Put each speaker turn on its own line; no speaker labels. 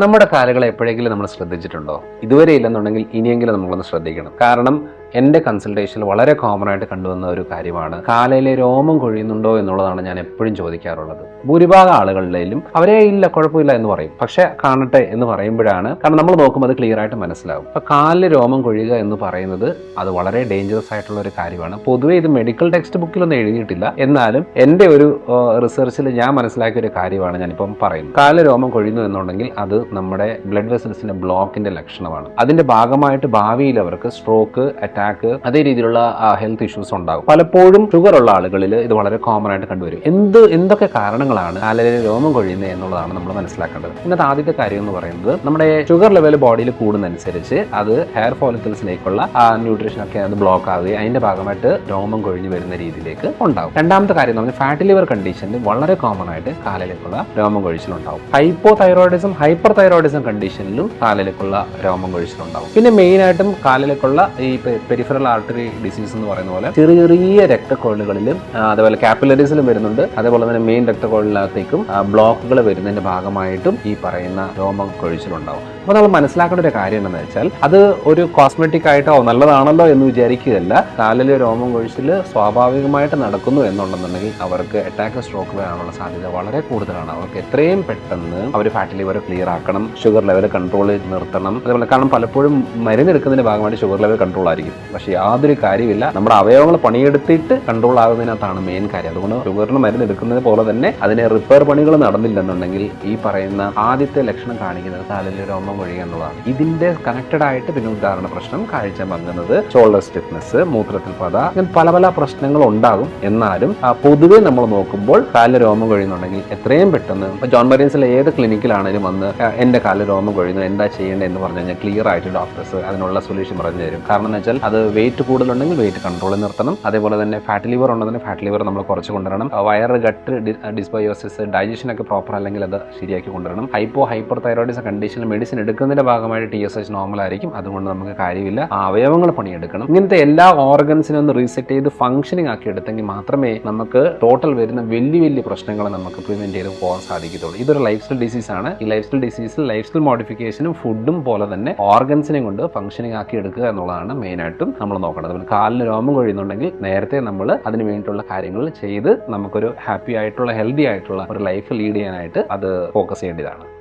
നമ്മുടെ കാലുകളെ എപ്പോഴെങ്കിലും നമ്മൾ ശ്രദ്ധിച്ചിട്ടുണ്ടോ? ഇതുവരെ ഇല്ലെന്നുണ്ടെങ്കിൽ ഇനിയെങ്കിലും നമ്മളൊന്ന് ശ്രദ്ധിക്കണം. കാരണം എന്റെ കൺസൾട്ടേഷനിൽ വളരെ കോമൺ ആയിട്ട് കണ്ടുവന്ന ഒരു കാര്യമാണ്. കാലയിലെ രോമം കൊഴിയുന്നുണ്ടോ എന്നുള്ളതാണ് ഞാൻ എപ്പോഴും ചോദിക്കാറുള്ളത്. ഭൂരിഭാഗം ആളുകളിലും അവരെ ഇല്ല കുഴപ്പമില്ല എന്ന് പറയും. പക്ഷെ കാണട്ടെ എന്ന് പറയുമ്പോഴാണ് കാരണം നമ്മൾ നോക്കുമ്പോൾ അത് ക്ലിയർ ആയിട്ട് മനസ്സിലാവും. അപ്പൊ കാലിൽ രോമം കൊഴിയുക എന്ന് പറയുന്നത് അത് വളരെ ഡേഞ്ചറസ് ആയിട്ടുള്ള ഒരു കാര്യമാണ്. പൊതുവെ ഇത് മെഡിക്കൽ ടെക്സ്റ്റ് ബുക്കിലൊന്നും എഴുതിയിട്ടില്ല. എന്നാലും എന്റെ ഒരു റിസർച്ചിൽ ഞാൻ മനസ്സിലാക്കിയ ഒരു കാര്യമാണ് ഞാനിപ്പം പറയുന്നത്. കാലിൽ രോമം കൊഴിയുന്നു എന്നുണ്ടെങ്കിൽ അത് നമ്മുടെ ബ്ലഡ് വെസൽസിന്റെ ബ്ലോക്കിന്റെ ലക്ഷണമാണ്. അതിന്റെ ഭാഗമായിട്ട് ഭാവിയിൽ അവർക്ക് സ്ട്രോക്ക് അതേ രീതിയിലുള്ള ഹെൽത്ത് ഇഷ്യൂസ് ഉണ്ടാകും. പലപ്പോഴും ഷുഗർ ഉള്ള ആളുകളിൽ ഇത് വളരെ കോമൺ ആയിട്ട് കണ്ടുവരും. എന്ത് എന്തൊക്കെ കാരണങ്ങളാണ് കാലയിൽ രോമം കൊഴിയുന്നത് എന്നുള്ളതാണ് നമ്മൾ മനസ്സിലാക്കേണ്ടത്. ഇന്നത്തെ ആദ്യത്തെ കാര്യം എന്ന് പറയുന്നത് നമ്മുടെ ഷുഗർ ലെവൽ ബോഡിയിൽ കൂടുന്നതനുസരിച്ച് അത് ഹെയർ ഫോളിക്കിൾസിലേക്കുള്ള ന്യൂട്രീഷൻ ഒക്കെ അത് ബ്ലോക്ക് ആവുകയും അതിന്റെ ഭാഗമായിട്ട് രോമം കൊഴിഞ്ഞു വരുന്ന രീതിയിലേക്ക് ഉണ്ടാകും. രണ്ടാമത്തെ കാര്യം എന്ന് പറഞ്ഞാൽ ഫാറ്റ് ലിവർ കണ്ടീഷനിൽ വളരെ കോമൺ ആയിട്ട് കാലിലേക്കുള്ള രോമം കൊഴിച്ചിലുണ്ടാവും ഹൈപ്പോ തൈറോയിഡിസം ഹൈപ്പർ തൈറോയിഡിസം കണ്ടീഷനിലും കാലിലേക്കുള്ള രോമം കൊഴിച്ചിലുണ്ടാവും പിന്നെ മെയിൻ ആയിട്ടും കാലിലേക്കുള്ള ഈ പെരിഫറൽ ആർട്ടറി ഡിസീസ് എന്ന് പറയുന്ന പോലെ ചെറിയ ചെറിയ രക്തക്കൊഴലുകളിലും ആ, അതേപോലെ കാപ്പിലറീസിലും വരുന്നുണ്ട്. അതേപോലെ തന്നെ മെയിൻ രക്തക്കൊഴലിനകത്തേക്കും ബ്ലോക്കുകൾ വരുന്നതിന്റെ ഭാഗമായിട്ടും ഈ പറയുന്ന രോമം കൊഴിച്ചിലുണ്ടാവും. അപ്പോൾ നമ്മൾ മനസ്സിലാക്കേണ്ട ഒരു കാര്യം എന്താണെന്ന് വെച്ചാൽ അത് ഒരു കോസ്മെറ്റിക് ആയിട്ടോ നല്ലതാണല്ലോ എന്ന് വിചാരിക്കുകയല്ല. കാലിലെ രോമം കൊഴിച്ചിൽ സ്വാഭാവികമായിട്ട് നടക്കുന്നു എന്നുണ്ടെന്നുണ്ടെങ്കിൽ അവർക്ക് അറ്റാക്ക് സ്ട്രോക്ക് വരാനുള്ള സാധ്യത വളരെ കൂടുതലാണ്. അവർക്ക് എത്രയും പെട്ടെന്ന് അവർ ഫാറ്റ് ലിവർ ക്ലിയർ ആക്കണം ഷുഗർ ലെവൽ കൺട്രോൾ നിർത്തണം. അതേപോലെ കാരണം പലപ്പോഴും മരുന്നെടുക്കുന്നതിന്റെ ഭാഗമായിട്ട് ഷുഗർ ലെവൽ കൺട്രോൾ ആയിരിക്കും. പക്ഷേ യാതൊരു കാര്യമില്ല നമ്മുടെ അവയവങ്ങൾ പണിയെടുത്തിട്ട് കൺട്രോൾ ആകുന്നതിനകത്താണ് മെയിൻ കാര്യം. അതുകൊണ്ട് ഷുഗറിന് മരുന്ന് എടുക്കുന്നത് പോലെ തന്നെ അതിനെ റിപ്പയർ പണികൾ നടന്നില്ലെന്നുണ്ടെങ്കിൽ ഈ പറയുന്ന ആദ്യത്തെ ലക്ഷണം കാണിക്കുന്നത് കാലിലെ രോമം വഴിയ എന്നുള്ളതാണ്. ഇതിന്റെ കണക്റ്റഡ് ആയിട്ട് പിന്നെ ഉദാഹരണ പ്രശ്നം കാഴ്ച മങ്ങുന്നത് ഷോൾഡർ സ്റ്റിഫ്നെസ് മൂത്രത്തിൽ പത അങ്ങനെ പല പല പ്രശ്നങ്ങൾ ഉണ്ടാകും. എന്നാലും പൊതുവെ നമ്മൾ നോക്കുമ്പോൾ കാലിൽ രോമം കൊഴിയുന്നുണ്ടെങ്കിൽ എത്രയും പെട്ടെന്ന് ജോൺ മരീൻസിലെ ഏത് ക്ലിനിക്കിലാണെങ്കിലും വന്ന് എന്റെ കാലിൽ രോമം കൊഴിയുന്നു എന്താ ചെയ്യേണ്ടത് എന്ന് പറഞ്ഞു കഴിഞ്ഞാൽ ക്ലിയർ ആയിട്ട് ഡോക്ടേഴ്സ് അതിനുള്ള സൊല്യൂഷൻ പറഞ്ഞു തരും. കാരണം എന്ന് വെച്ചാൽ അത് വെയിറ്റ് കൂടുതലുണ്ടെങ്കിൽ വെയിറ്റ് കൺട്രോളിൽ നിർത്തണം. അതേപോലെ തന്നെ ഫാറ്റ് ലിവർ ഉണ്ടെങ്കിൽ ഫാറ്റ് ലിവർ നമ്മൾ കുറച്ച് കൊണ്ടുവരണം. വയറ് ഗട്ട് ഡിസ്ബയോസിസ് ഡൈജഷൻ ഒക്കെ പ്രോപ്പർ അല്ലെങ്കിൽ അത് ശരിയാക്കി കൊണ്ടുവരണം. ഹൈപ്പോ ഹൈപ്പർ തൈറോയിഡിസ് കണ്ടീഷനിൽ മെഡിസിൻ എടുക്കുന്നതിന്റെ ഭാഗമായിട്ട് ടി എസ് എച്ച് നോർമൽ ആയിരിക്കും. അതുകൊണ്ട് നമുക്ക് കാര്യമില്ല. ആ അവയവങ്ങൾ പണിയെടുക്കണം. ഇങ്ങനത്തെ എല്ലാ ഓർഗൻസിനും ഒന്ന് റീസെറ്റ് ചെയ്ത് ഫംഗ്ഷനിങ് ആക്കി എടുത്തെങ്കിൽ മാത്രമേ നമുക്ക് ടോട്ടൽ വരുന്ന വലിയ വലിയ പ്രശ്നങ്ങൾ നമുക്ക് പ്രിവെന്റ് ചെയ്ത് പോകാൻ സാധിക്കത്തുള്ളൂ. ഇതൊരു ലൈഫ് സ്റ്റൈൽ ഡിസീസ് ആണ്. ഈ ലൈഫ് സ്റ്റൈൽ ഡിസീസിൽ ലൈഫ് സ്റ്റൈൽ മോഡിഫിക്കേഷനും ഫുഡും പോലെ തന്നെ ഓർഗൻസിനെ കൊണ്ട് ഫംഗ്ഷനിങ് ആക്കി എടുക്കുക എന്നുള്ളതാണ് മെയിനായിട്ടും നമ്മൾ നോക്കണം. അതുപോലെ കാലിന് രോമം കൊഴിയുന്നുണ്ടെങ്കിൽ നേരത്തെ നമ്മൾ അതിന് വേണ്ടിയിട്ടുള്ള കാര്യങ്ങൾ ചെയ്ത് നമുക്കൊരു ഹാപ്പി ആയിട്ടുള്ള ഹെൽത്തി ആയിട്ടുള്ള ഒരു ലൈഫ് ലീഡ് ചെയ്യാനായിട്ട് അത് ഫോക്കസ് ചെയ്യേണ്ടതാണ്.